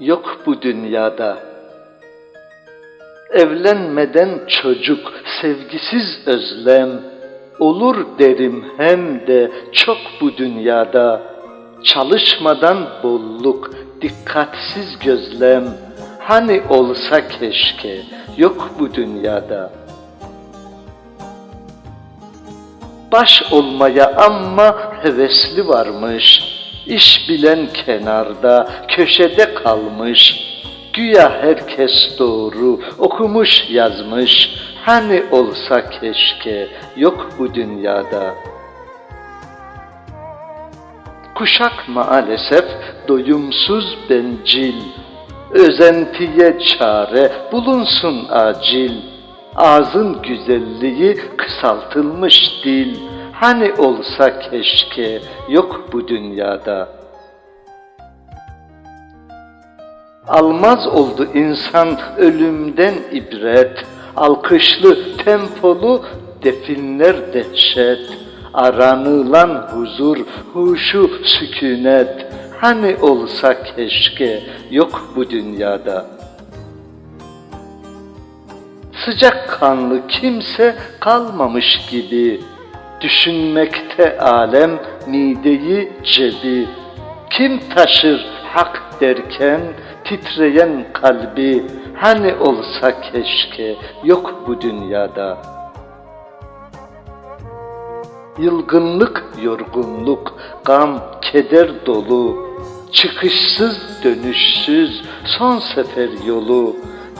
yok bu dünyada. Evlenmeden çocuk, sevgisiz özlem, olur derim hem de çok bu dünyada. Çalışmadan bolluk, dikkatsiz gözlem, hani olsa keşke, yok bu dünyada. Baş olmaya amma hevesli varmış, iş bilen kenarda, köşede kalmış, Güya herkes doğru okumuş yazmış, hani olsa keşke, yok bu dünyada. Kuşak maalesef doyumsuz bencil, özentiye çare bulunsun acil. Ağzın güzelliği kısaltılmış dil, hani olsa keşke, yok bu dünyada.'' Almaz oldu insan ölümden ibret, alkışlı tempolu definler dehşet, aranılan huzur, huşu sükunet, hani olsa keşke, yok bu dünyada. Sıcak kanlı kimse kalmamış gibi, düşünmekte alem mideyi cebi, kim taşır hak derken titreyen kalbi? Hani olsa keşke yok bu dünyada. Yılgınlık, yorgunluk, gam, keder dolu, çıkışsız, dönüşsüz, son sefer yolu,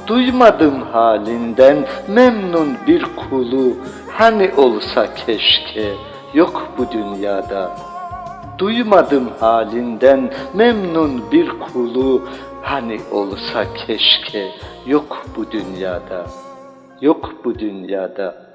duymadım halinden memnun bir kulu, hani olsa keşke yok bu dünyada.'' Duymadım halinden memnun bir kulu, hani olsa keşke yok bu dünyada, yok bu dünyada.